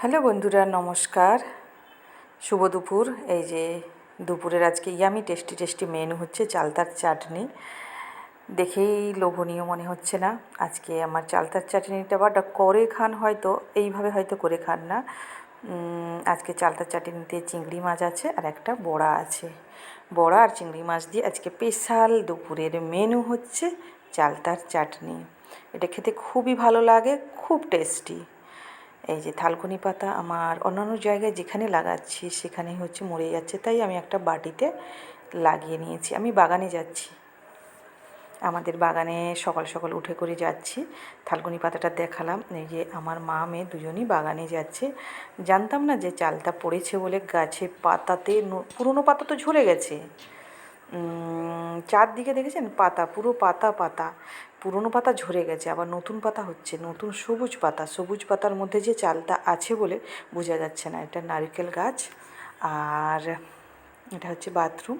Hello বন্ধুরা, নমস্কার। শুভ দুপুর। এই যে দুপুরের আজকে ইয়ামি টেস্টি টেস্টি মেনু হচ্ছে চালতার চাটনি। দেখেই লোভনীয় মনে হচ্ছে না। আজকে আমার চালতার চাটনিটা বাটা করে খান হয়তো, এইভাবে হয়তো করে খান না। আজকে চালতার চাটনিতে চিংড়ি মাছ আছে আর একটা বড়া আছে। বড়া আর চিংড়ি মাছ দিয়ে আজকে স্পেশাল দুপুরের মেনু হচ্ছে চালতার চাটনি। এটা খেতে খুবই ভালো লাগে, খুব টেস্টি। এই যে থালকুনি পাতা আমার অন্যান্য জায়গায় যেখানে লাগাচ্ছি সেখানে হচ্ছে মরে যাচ্ছে। তাই আমি একটা বাটিতে লাগিয়ে নিয়েছি। আমি বাগানে যাচ্ছি। আমাদের বাগানে সকাল সকাল উঠে করে যাচ্ছি। থালকুনি পাতাটা দেখালাম। এই যে আমার মা মেয়ে দুজনই বাগানে যাচ্ছে। জানতাম না যে চালটা পড়েছে বলে গাছে পাতাতে পুরনো পাতা তো ঝরে গেছে। চারদিকে দেখেছেন পাতা, পুরো পাতা পাতা। পুরনো পাতা ঝরে গেছে, আবার নতুন পাতা হচ্ছে, নতুন সবুজ পাতা। সবুজ পাতার মধ্যে যে চালটা আছে বলে বোঝা যাচ্ছে না। এটা নারিকেল গাছ আর এটা হচ্ছে বাথরুম।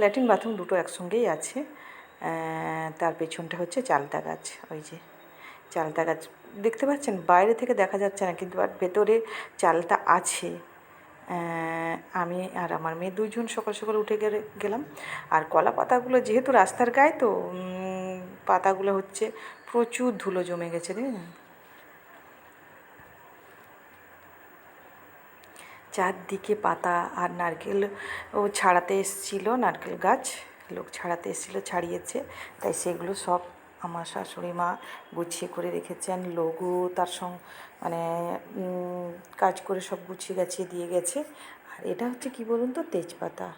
ল্যাট্রিন বাথরুম দুটো একসঙ্গেই আছে। তার পেছনটা হচ্ছে চালতা গাছ, ওই যে চালতা গাছ। দেখতে পাচ্ছেন? বাইরে থেকে দেখা যাচ্ছে না, কিন্তু আর ভেতরে চালটা আছে। আমি আর আমার মেয়ে দুইজন সকাল সকাল উঠে গেলে গেলাম। আর কলা পাতাগুলো যেহেতু রাস্তার গায়ে তো পাতাগুলো হচ্ছে প্রচুর ধুলো জমে গেছে দেখেছেন চারদিকে পাতা আর নারকেল, ও ছাড়াতে এসছিল নারকেল গাছ, লোক ছাড়াতে এসেছিল, ছাড়িয়েছে। তাই সেগুলো সব আমার শাশুড়ি মা গুছিয়ে করে রেখেছেন, লঘু তার সঙ্গে মানে কাজ করে সব গুছিয়ে গাছিয়ে দিয়ে গেছে। আর এটা হচ্ছে কি বলুন তো, তেজপাতা।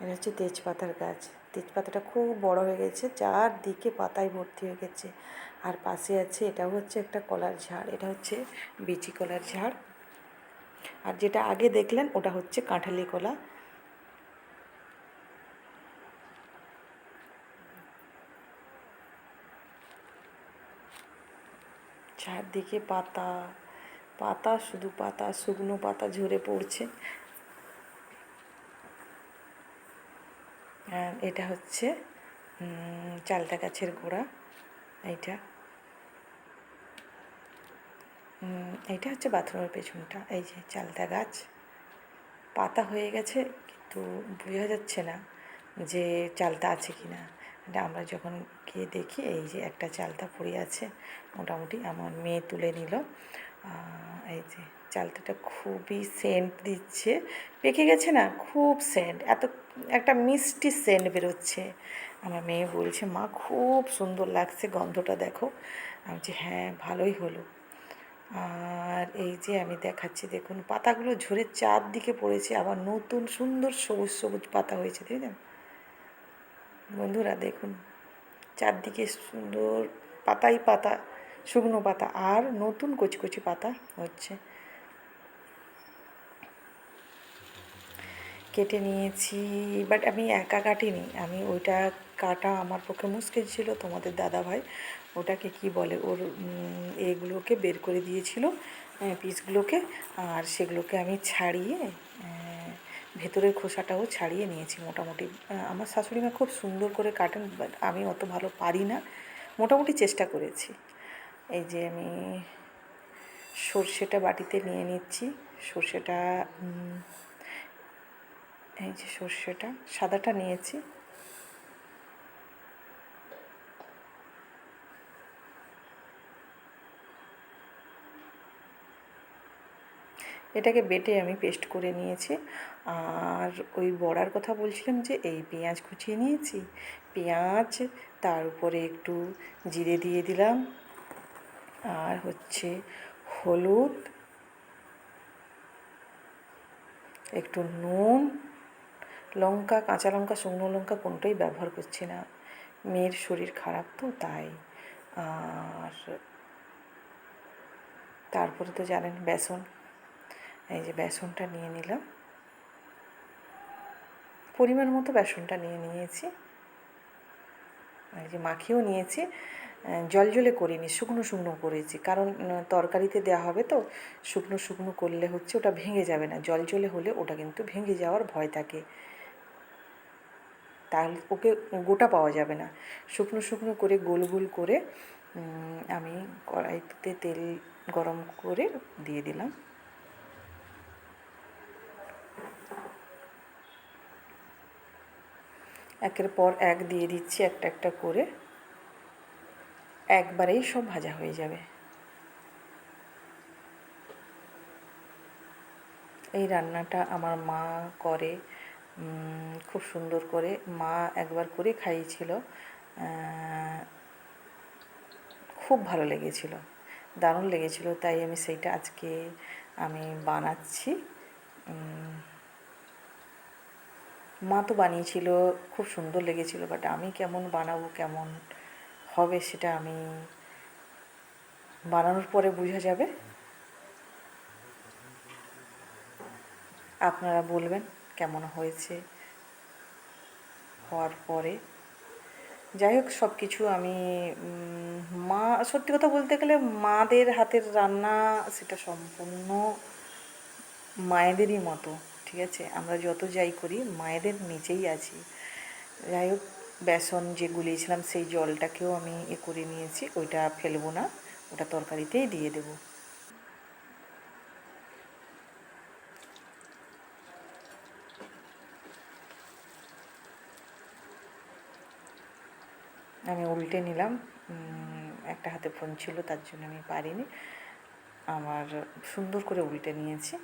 এটা হচ্ছে তেজপাতার গাছ। তেজপাতাটা খুব বড় হয়ে গেছে, চারদিকে পাতায় ভর্তি হয়ে গেছে। আর পাশে আছে, এটাও হচ্ছে একটা কলার ঝাড়, এটা হচ্ছে বিচি কলার ঝাড়। আর যেটা আগে দেখলেন, ওটা হচ্ছে কাঁঠালি কলা। চারদিকে পাতা পাতা, শুধু পাতা, শুকনো পাতা ঝরে পড়ছে। আর এটা হচ্ছে চালতা গাছের গোড়া, এইটা। এইটা হচ্ছে বাথরুমের পেছনটা, এই যে চালতা গাছ। পাতা হয়ে গেছে, কিন্তু বোঝা যাচ্ছে না যে চালতা আছে কি না আমরা যখন গিয়ে দেখি, এই যে একটা চালতা পড়ে আছে, মোটামুটি আমার মেয়ে তুলে নিল। এই যে চালতাটা খুবই সেন্ট দিচ্ছে। পেকে গেছে না? খুব সেন্ট এত একটা মিষ্টি সেন্ট বেরোচ্ছে। আমার মেয়ে বলছে, মা, খুব সুন্দর লাগছে গন্ধটা দেখো। আমি বলছি হ্যাঁ ভালোই হলো। আর এই যে আমি দেখাচ্ছি, দেখুন, পাতাগুলো ঝরে চারদিকে পড়েছে, আবার নতুন সুন্দর সবুজ সবুজ পাতা হয়েছে দেখলেন বন্ধুরা দেখুন, চারদিকে সুন্দর পাতাই পাতা, শুকনো পাতা, আর নতুন কচি কচি পাতা হচ্ছে। কেটে নিয়েছি বাট আমি একা কাটিনি। আমি ওইটা কাটা আমার পক্ষে মুশকিল ছিল, তোমাদের দাদা ভাই ওটাকে কি বলে, ওর এগুলোকে বের করে দিয়েছিল পিসগুলোকে আর সেগুলোকে আমি ছাড়িয়ে ভেতরের খোসাটাও ছাড়িয়ে নিয়েছি মোটামুটি। আমার শাশুড়ি মা খুব সুন্দর করে কাটেন বাট আমি অত ভালো পারি না। মোটামুটি চেষ্টা করেছি। এই যে আমি সর্ষেটা বাটিতে নিয়ে নিচ্ছি। সর্ষেটা এই যে সর্ষেটা, সাদাটা নিয়েছি। এটাকে বেটে আমি পেস্ট করে নিয়েছি। আর ওই বড়ার কথা বলছিলাম যে এই পেঁয়াজ কুচিয়ে নিয়েছি। পেঁয়াজ, তার উপরে একটু জিরে দিয়ে দিলাম। আর হচ্ছে হলুদ, একটু নুন, লঙ্কা, কাঁচা লঙ্কা, শুকনো লঙ্কা কোনোটাই ব্যবহার করছি না। মেয়ের শরীর খারাপ তো তাই। আর তারপরে তো জানেন, বেসন। এই যে বেসনটা নিয়ে নিলাম। পরিমাণ মতো বেসনটা নিয়ে নিয়েছি। এই যে মাখিয়েও নিয়েছি। জল জলে করিনি, শুকনো শুকনো করেছি। কারণ তরকারিতে দেওয়া হবে তো, শুকনো শুকনো করলে হচ্ছে ওটা ভেঙে যাবে না। জল জলে হলে ওটা কিন্তু ভেঙে যাওয়ার ভয় থাকে। তাহলে ওকে গোটা পাওয়া যাবে না। শুকনো শুকনো করে গোল গোল করে আমি কড়াইতে তেল গরম করে দিয়ে দিলাম। একের পর এক দিয়ে দিচ্ছি একটা একটা করে। একবারেই সব ভাজা হয়ে যাবে। এই রান্নাটা আমার মা করে খুব সুন্দর করে। মা একবার করে খাইয়েছিল খুব ভালো লেগেছিল, দারুণ লেগেছিল। তাই আমি সেইটা আজকে আমি বানাচ্ছি। মা তো বানিয়েছিল, খুব সুন্দর লেগেছিল বাট আমি কেমন বানাবো, কেমন হবে সেটা আমি বানানোর পরে বোঝা যাবে। আপনারা বলবেন কেমন হয়েছে হওয়ার পরে। যাই হোক সব কিছু আমি মা, সত্যি কথা বলতে গেলে মাদের হাতের রান্না সেটা সম্পূর্ণ মায়েদেরই মতো। ঠিক আছে? আমরা যত যাই করি, মায়েদের নিচেই আছি। যাই হোক, বেসন যে গুলিয়েছিলাম, সেই জলটাকেও আমি এ করে নিয়েছি। ওইটা ফেলব না, ওটা তরকারিতেই দিয়ে দেবো। আমি উল্টে নিলাম। একটা হাতে ফোন ছিল, তার জন্য আমি পারিনি। আমার সুন্দর করে উল্টে নিয়েছি।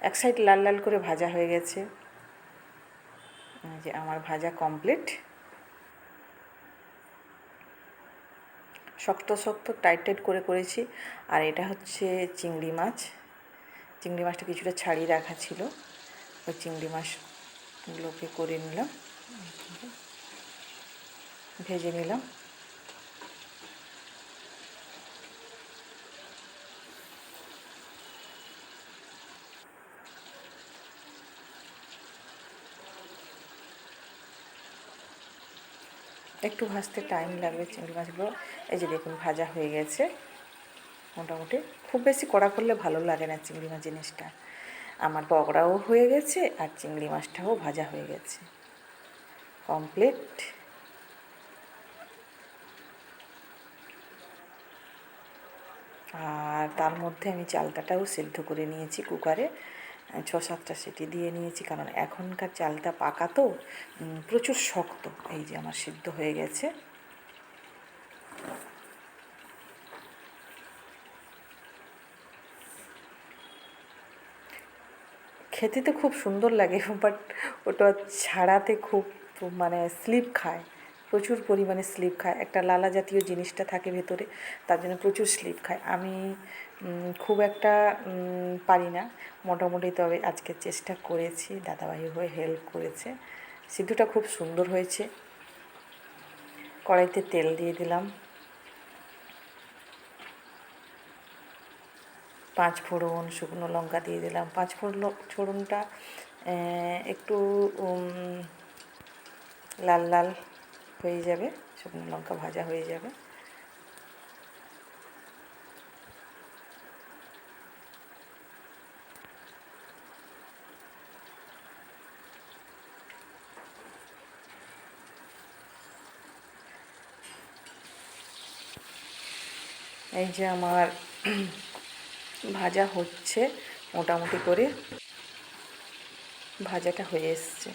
এক সাইড লাল লাল করে ভাজা হয়ে গেছে। যে আমার ভাজা কমপ্লিট শক্ত শক্ত টাইট টাইট করে করেছি। আর এটা হচ্ছে চিংড়ি মাছ। চিংড়ি মাছটা কিছুটা ছাড়িয়ে রাখা ছিল। ওই চিংড়ি মাছগুলোকে করে নিলাম। ভেজে নিলাম। একটু ভাজতে টাইম লাগবে চিংড়ি মাছগুলো এই যে দেখুন, ভাজা হয়ে গেছে। মোটামুটি খুব বেশি কড়া করলে ভালো লাগে না চিংড়ি মাছ জিনিসটা। আমার পকোড়াও হয়ে গেছে আর চিংড়ি মাছটাও ভাজা হয়ে গেছে। কমপ্লিট আর তার মধ্যে আমি চালতাটাও সেদ্ধ করে নিয়েছি কুকারে ছ সাতটা সিটি দিয়ে নিয়েছি, কারণ এখনকার চালটা পাকা তো প্রচুর শক্ত। এই যে আমার সিদ্ধ হয়ে গেছে। খেতে তো খুব সুন্দর লাগে বাট ওটা ছাড়াতে খুব মানে স্লিপ খায়। প্রচুর পরিমাণে স্লিপ খায়। একটা লালা জাতীয় জিনিসটা থাকে ভেতরে, তার জন্য প্রচুর স্লিপ খায়। আমি খুব একটা পারি না। মোটামুটি তবে আজকে চেষ্টা করেছি, দাদাভাই হয়ে হেল্প করেছে। সিদ্ধটা খুব সুন্দর হয়েছে। কড়াইতে তেল দিয়ে দিলাম। পাঁচ ফোড়ন, শুকনো লঙ্কা দিয়ে দিলাম। পাঁচ ফোড়ন, ফোড়নটা একটু লাল লাল হয়ে যাবে, শুকনো লঙ্কা ভাজা হয়ে যাবে। এই যে আমার ভাজা হচ্ছে, মোটামুটি করে ভাজাটা হয়ে এসছে।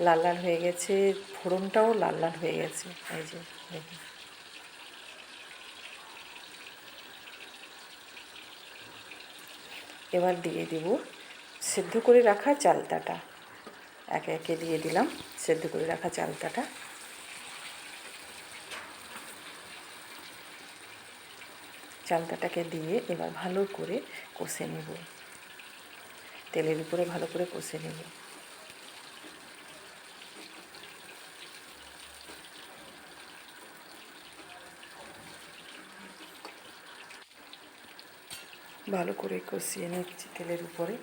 লাল লাল হয়ে গেছে, ফোড়নটাও লাল লাল হয়ে গেছে। এই যে, দেখুন। এবার দিয়ে দিব সেদ্ধ করে রাখা চালতাটা। একে একে দিয়ে দিলাম সেদ্ধ করে রাখা চালতাটা। চালতাটাকে দিয়ে এবার ভালো করে কষে নেব। তেলের উপরে ভালো করে কষে নেব। ভালো করে কষিয়ে নিচ্ছি তেলের উপরে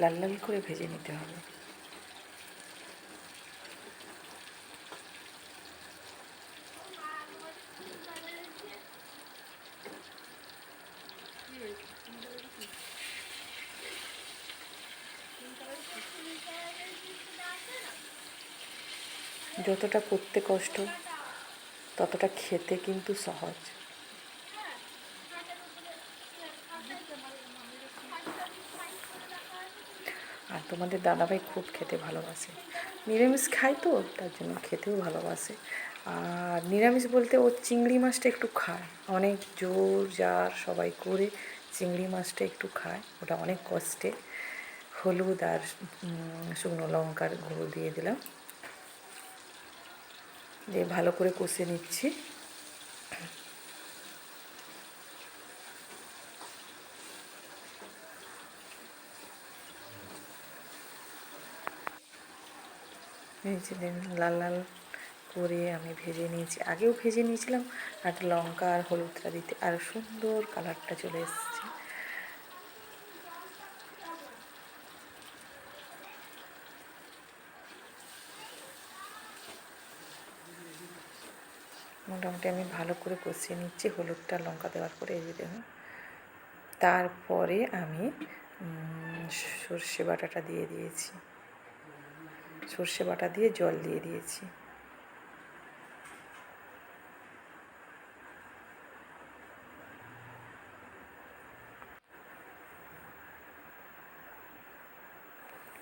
লাল লাল করে ভেজে নিতে হবে। যতটা করতে কষ্ট, ততটা খেতে কিন্তু সহজ। তোমাদের দাদাভাই খুব খেতে ভালোবাসে। নিরামিষ খায় তো, তার জন্য খেতেও ভালোবাসে। আর নিরামিষ বলতে ও চিংড়ি মাছটা একটু খায়। অনেক জোর জার সবাই করে চিংড়ি মাছটা একটু খায়। ওটা অনেক কষ্টে। হলুদ আর শুকনো লঙ্কার গুঁড়ো দিয়ে দিলাম। দিয়ে ভালো করে কষে নিচ্ছি। যে লাল লাল করে আমি ভেজে নিয়েছি। আগেও ভেজে নিয়েছিলাম, আর লঙ্কা আর হলুদটা দিতে আর সুন্দর কালারটা চলে এসেছে। মোটামুটি আমি ভালো করে কষিয়ে নিচ্ছি, হলুদটা লঙ্কা দেওয়ার পরে এই যে তারপরে আমি সর্ষে বাটাটা দিয়ে দিয়েছি। সর্ষে বাটা দিয়ে জল দিয়ে দিয়েছি।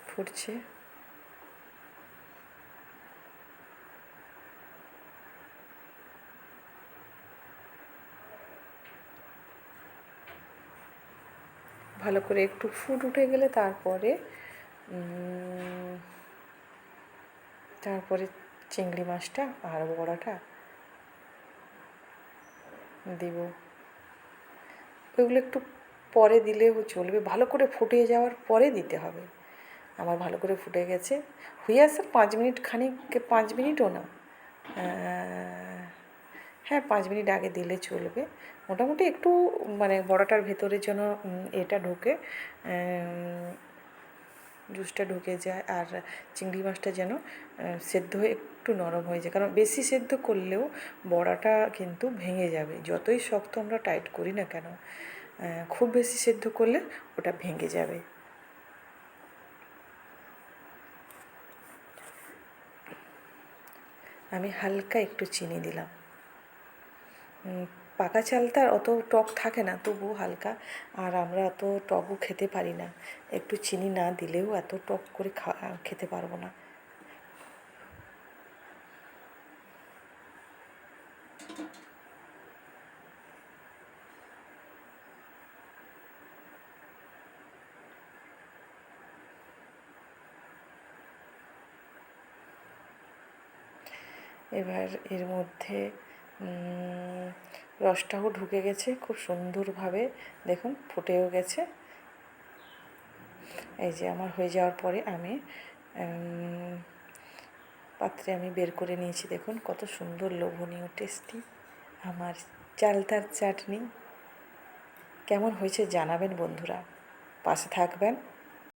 ফুটছে। ভালো করে একটু ফুট উঠে গেলে তারপরে তারপরে চিংড়ি মাছটা আর বড়াটা দেব। ওইগুলো একটু পরে দিলেও চলবে। ভালো করে ফুটে যাওয়ার পরে দিতে হবে। আমার ভালো করে ফুটে গেছে। হয়ে আসার পাঁচ মিনিট খানিক, পাঁচ মিনিটও না। হ্যাঁ পাঁচ মিনিট আগে দিলে চলবে। মোটামুটি একটু মানে বড়াটার ভেতরে যেন এটা ঢোকে। জুসটা ঢুকে যায় আর চিংড়ি মাছটা যেন সেদ্ধ হয়ে একটু নরম হয়ে যায়। কারণ বেশি সেদ্ধ করলেও বড়াটা কিন্তু ভেঙে যাবে। যতই শক্ত আমরা টাইট করি না কেন খুব বেশি সেদ্ধ করলে ওটা ভেঙে যাবে। আমি হালকা একটু চিনি দিলাম। পাকা চালটা অত টক থাকে না তবু হালকা। আর আমরা অত টকও খেতে পারি না। একটু চিনি না দিলেও এত টক করে খেতে পারব না। এবার এর মধ্যে রসটাও ঢুকে গেছে, খুব সুন্দরভাবে। দেখুন, ফুটেও গেছে। এই যে আমার হয়ে যাওয়ার পরে আমি পাত্রে আমি বের করে নিয়েছি। দেখুন, কত সুন্দর লোভনীয়, টেস্টি। আমার চালতার চাটনি। কেমন হয়েছে জানাবেন বন্ধুরা। পাশে থাকবেন।